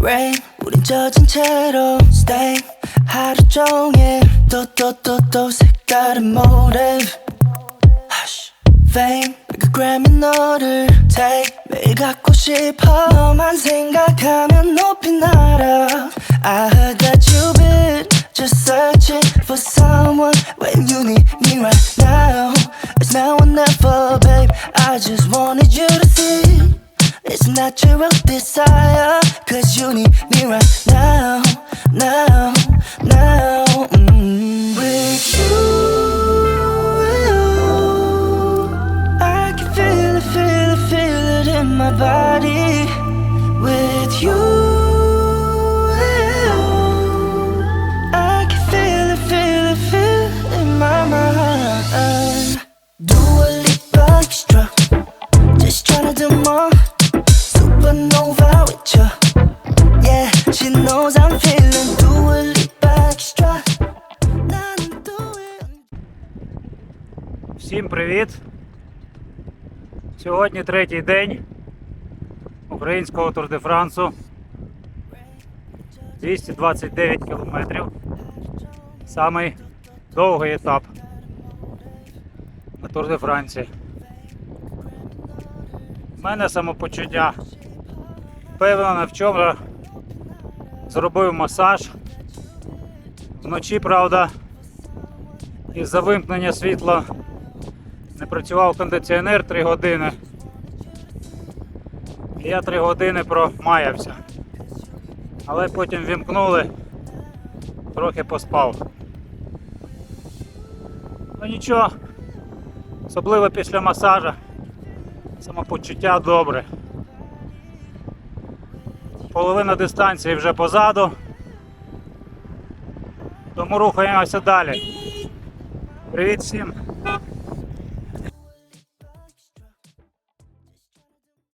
Rain 우린 젖은 채로 Stay 하루 종일 또 또 또 또 색다른 motive Hush Fame 그 그램이 너를 Take 매일 갖고 싶어 너만 생각하면 높이 날아 I heard that you've been just searching see it's natural desire, cause you need me right now, now, now. Mm. With you, I can feel it, feel it, feel it in my body. Всім привіт! Сьогодні третій день українського Тур де Франсу. 229 кілометрів. Самий довгий етап на Тур де Франції. У мене самопочуття впевнене вчора зробив масаж. Вночі, правда, із-за вимкнення світла не працював кондиціонер 3 години. І я 3 години промаявся. Але потім вімкнули, трохи поспав. Ну нічого, особливо після масажа. Самопочуття добре. Половина дистанції вже позаду. Тому рухаємося далі. Привіт всім!